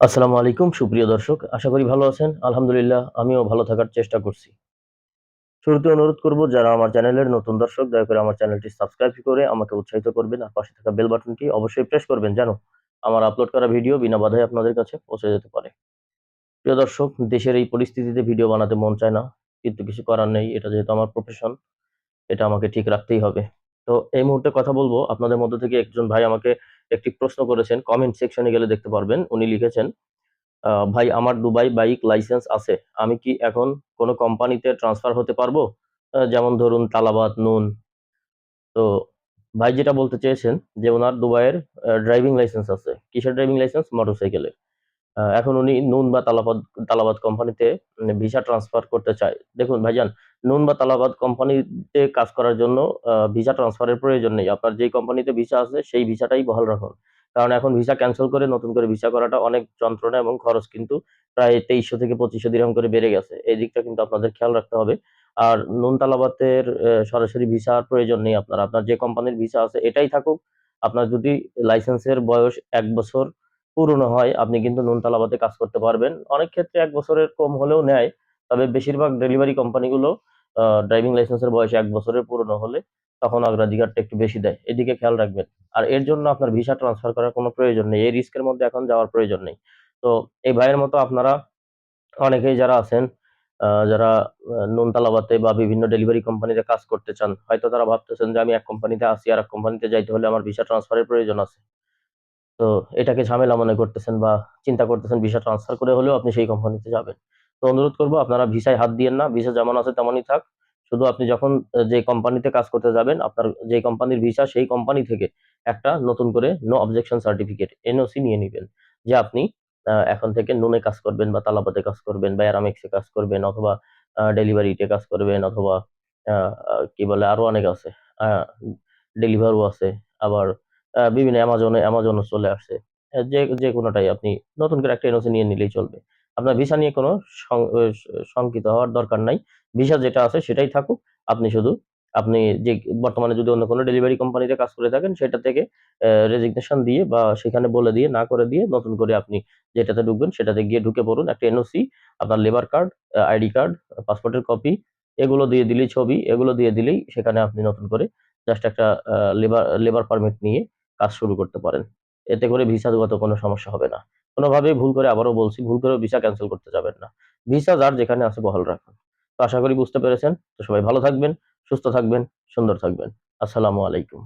আসসালামু আলাইকুম, সুপ্রিয় দর্শক। আশা করি ভালো আছেন। আলহামদুলিল্লাহ, আমিও ভালো থাকার চেষ্টা করছি। শুরুতে অনুরোধ করব, যারা আমার চ্যানেলের নতুন দর্শক, দয়া করে আমার চ্যানেলটি সাবস্ক্রাইব করে আমাকে উৎসাহিত করবেন আর পাশে থাকা বেল বাটনটি অবশ্যই প্রেস করবেন যেন আমার আপলোড করা ভিডিও বিনা বাধায় আপনাদের কাছে পৌঁছে যেতে পারে। প্রিয় দর্শক, দেশের এই পরিস্থিতিতে ভিডিও বানাতে মন চায় না। কিন্তু কিছু করার নেই, এটা যেহেতু আমার প্রফেশন এটা আমাকে ঠিক রাখতেই হবে। তো এই মুহূর্তে কথা বলব। আপনাদের মধ্যে থেকে একজন ভাই আমাকে একটি প্রশ্ন করেছেন। কমেন্ট সেকশনে গেলে দেখতে পারবেন। উনি লিখেছেন ভাই, আমার দুবাই বাইক লাইসেন্স আছে। আমি কি এখন কোনো কোম্পানিতে ট্রান্সফার হতে পারব? যেমন ধরুন তালাবাদ, নুন। তো ভাই যেটা বলতে চেয়েছেন যে ওনার দুবাইয়ের ড্রাইভিং লাইসেন্স আছে। কিসের ড্রাইভিং লাইসেন্স মোটরসাইকেলের এখন উনি নুন বা তালাবাদ তালাবাদ কোম্পানিতে ভিসা ট্রান্সফার করতে চায়। দেখুন ভাইজান নুন বা তালাবাদ কোম্পানিতে কাজ করার জন্য ভিসা ট্রান্সফারের প্রয়োজন নেই। আপনার যে কোম্পানিতে ভিসা আছে, সেই ভিসাটাই বহাল রাখুন। কারণ এখন ভিসা ক্যান্সেল করে নতুন করে ভিসা করাটা অনেক যন্ত্রণা এবং খরচ কিন্তু প্রায় তেইশশো থেকে পঁচিশশো দিরহাম করে বেড়ে গেছে। এই দিকটা কিন্তু আপনাদের খেয়াল রাখতে হবে। আর নুন তালাবাতের সরাসরি ভিসার প্রয়োজন নেই আপনার। আপনার যে কোম্পানির ভিসা আছে, এটাই থাকুক। আপনার যদি লাইসেন্সের বয়স এক বছর পুরনো হয়, আপনি কিন্তু নুন তালাবাতে কাজ করতে পারবেন। অনেক ক্ষেত্রে এক বছরের কম হলেও নেয়। তবে বেশিরভাগ ডেলিভারি কোম্পানিগুলো ড্রাইভিং লাইসেন্সের বয়স এক বছরের পুরনো হলে তখন অগ্রাধিকারটা একটু বেশি দেয়। এদিকে খেয়াল রাখবেন। আর এর জন্য আপনার ভিসা ট্রান্সফার করার কোনো প্রয়োজন নেই। এই রিস্কের মধ্যে এখন যাওয়ার প্রয়োজন নেই। তো এই ভাইয়ের মতো আপনারা অনেকেই যারা আছেন যারা আহ, নুন তালাবাতে বা বিভিন্ন ডেলিভারি কোম্পানিতে কাজ করতে চান হয়তো তারা ভাবতেছেন যে আমি এক কোম্পানিতে আছি আর এক কোম্পানিতে যাইতে হলে আমার ভিসা ট্রান্সফারের প্রয়োজন আছে। তো এটাকে ঝামেলা মনে করতেছেন বা চিন্তা করতেছেন ভিসা ট্রান্সফার করে হলেও আপনি সেই কোম্পানিতে যাবেন। তো অনুরোধ করব, আপনারা ভিসায় হাত দিয়েন না, ভিসা যেমন আছে তেমনই থাক। শুধু আপনি যখন যে কোম্পানিতে কাজ করতে যাবেন, আপনার যে কোম্পানির ভিসা সেই কোম্পানি থেকে একটা নতুন করে নো অবজেকশন সার্টিফিকেট এনওসি নিয়ে নেবেন। যে আপনি এখন থেকে নুনে কাজ করবেন বা তালাবাতে কাজ করবেন বা অ্যারামিক্সে কাজ করবেন অথবা ডেলিভারিতে কাজ করবেন অথবা কি বলে আরও অনেক আছে। ডেলিভারও আছে, আবার বিভিন্ন অ্যামাজনে অ্যামাজনও চলে আসছে যে যে কোনোটাই আপনি নতুন করে একটা এনওসি নিয়ে নিলেই চলবে। আপনার ভিসা নিয়ে কোনো শঙ্কিত হওয়ার দরকার নাই। ভিসা যেটা আছে সেটাই থাকুক। আপনি শুধু, আপনি যে বর্তমানে যদি অন্য কোনো ডেলিভারি কোম্পানিতে কাজ করে থাকেন, সেটা থেকে রেজিগনেশন দিয়ে বা সেখানে বলে দিয়ে, না করে দিয়ে, নতুন করে আপনি যেটাতে ঢুকবেন, সেটাতে গিয়ে ঢুকে পড়ুন। একটা এনওসি আপনার লেবার কার্ড আইডি কার্ড পাসপোর্টের কপি এগুলো দিয়ে দিলেই ছবি, এগুলো দিয়ে দিলেই সেখানে আপনি নতুন করে জাস্ট একটা লেবার লেবার পারমিট নিয়ে কাজ শুরু করতে পারেন। এতে করে ভিসাগত কোনো সমস্যা হবে না। কোনোভাবেই ভুল করে আবারও বলছি, ভুল করে ভিসা ক্যান্সেল করতে যাবেন না। ভিসা যার যেখানে আছে বহাল রাখুন। তো আশা করি বুঝতে পেরেছেন। তো সবাই ভালো থাকবেন, সুস্থ থাকবেন, সুন্দর থাকবেন। আসসালামু আলাইকুম।